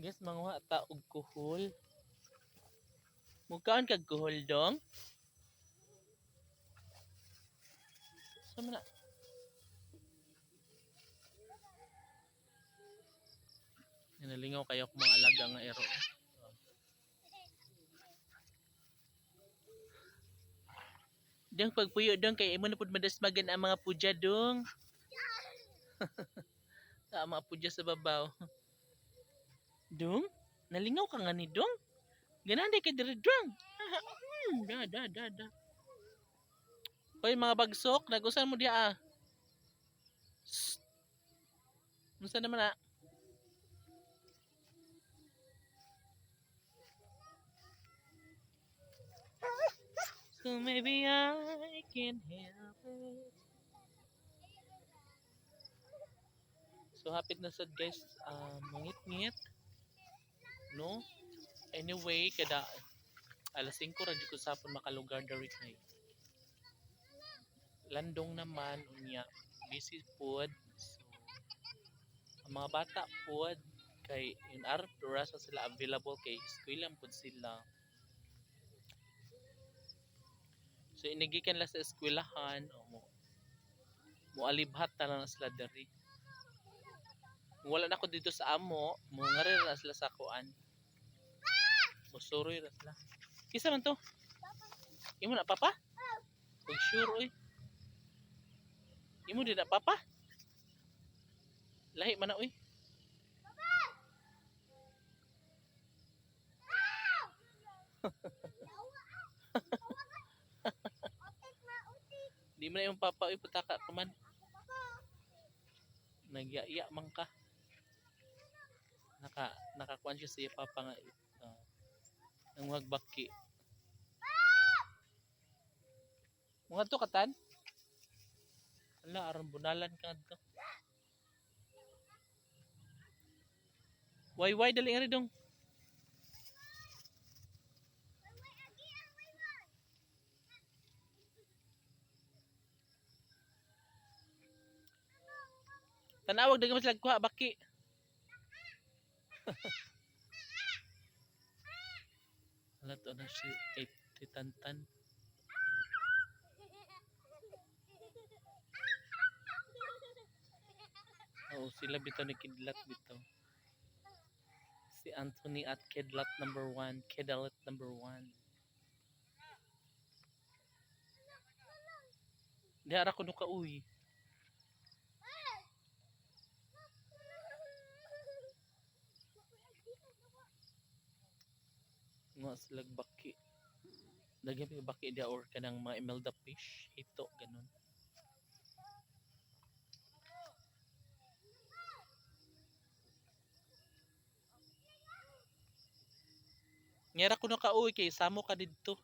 Guys, mga ta og kuhol. Mugkaan kag kuhol dong. Sa man na? Nalingaw kayo kung mga alaga nga ero. Dong pagpuyo dong kay imo na pud madasmagan ang mga pudya dong. Sa mga pudya sa babaw. Dong? Nalingaw ka nga ni Dong? Ganaan ka diri Dong? Hmm, da da da da. Hoy mga bagsok, nagusan mo diha ah. Unsa naman ah? So maybe I can help it. So hapit na sad guys, um, mangit-ngit. Anyway, kada alas 5 ra ko sapon makalugar dari kay. Landong naman unya busy pod. So ang mga bata pod kay in ara sa sila available kay school lang pod sila. So inigikan la sa eskwelahan o mo mualibhat na lang sila dari. Wala na ako dito sa amo, mo ngari na sila sa kuan. Musuroy ra sila. Kisa man to? Imo na papa? Pag sure oy. Imo di na papa? Lahi man na oy. Di mo na yung papa oy putaka ka man. Nagyaya man ka. Naka nakakuan siya sa papa nga uh, ang wagbaki. Mga to katan? Ala aron bunalan ka to. Why why dali nga rin dong. Tanawag dagang mas lagkuha baki. Wala to na si kay titantan. Oo, sila bitaw ni Kidlat bitaw. Si Anthony at Kidlat number one. Kidlat number one. Di ara ko nuka uy. Nga sila baki. Daghan pa baki dia or kanang mga imelda fish. Hito, ganun. Ngera ko na ka uy kay samo ka didto.